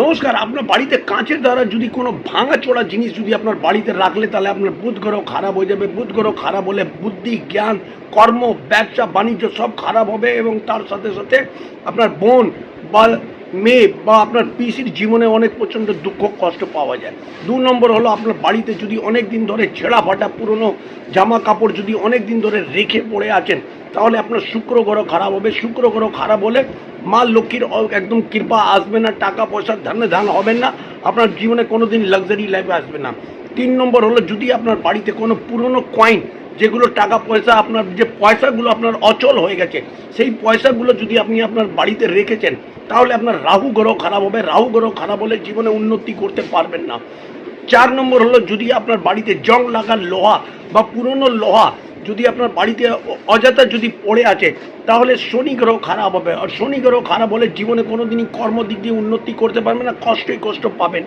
নমস্কার, আপনার বাড়িতে কাঁচের দ্বারা যদি কোনো ভাঙা চোরা জিনিস যদি আপনার বাড়িতে রাখলে, তাহলে আপনার বুধ গ্রহ খারাপ হয়ে যাবে। বুধ গ্রহ খারাপ হলে বুদ্ধি, জ্ঞান, কর্ম, ব্যবসা, বাণিজ্য সব খারাপ হবে এবং তার সাথে সাথে আপনার বোন বা মেয়ে বা আপনার পিসির জীবনে অনেক প্রচণ্ড দুঃখ, কষ্ট পাওয়া যায়। দু নম্বর হলো আপনার বাড়িতে যদি অনেক দিন ধরে ছেঁড়া ফাটা পুরনো জামা কাপড় যদি অনেক দিন ধরে রেখে পড়ে আছেন, তাহলে আপনার শুক্র গ্রহ খারাপ হবে। শুক্র গ্রহ খারাপ হলে মা লক্ষ্মীর একদম কৃপা আসবে না, টাকা পয়সার ধানে ধান হবেন না, আপনার জীবনে কোনো দিন লাক্সারি লাইফে আসবে না। তিন নম্বর হলো, যদি আপনার বাড়িতে কোনো পুরনো কয়েন যেগুলো টাকা পয়সা, আপনার যে পয়সাগুলো আপনার অচল হয়ে গেছে, সেই পয়সাগুলো যদি আপনি আপনার বাড়িতে রেখেছেন, তাহলে আপনার রাহু গ্রহ খারাপ হবে। রাহু গ্রহ খারাপ হলে জীবনে উন্নতি করতে পারবেন না। চার নম্বর হলো, যদি আপনার বাড়িতে জং লাগা লোহা বা পুরনো লোহা যদি আপনার বাড়িতে অযথা যদি পড়ে আছে, তাহলে শনি গ্রহ খারাপ হবে। আর শনি গ্রহ খারাপ হলে জীবনে কোনোদিনই কর্ম দিক দিয়ে উন্নতি করতে পারবেন না, কষ্টই কষ্ট পাবেন।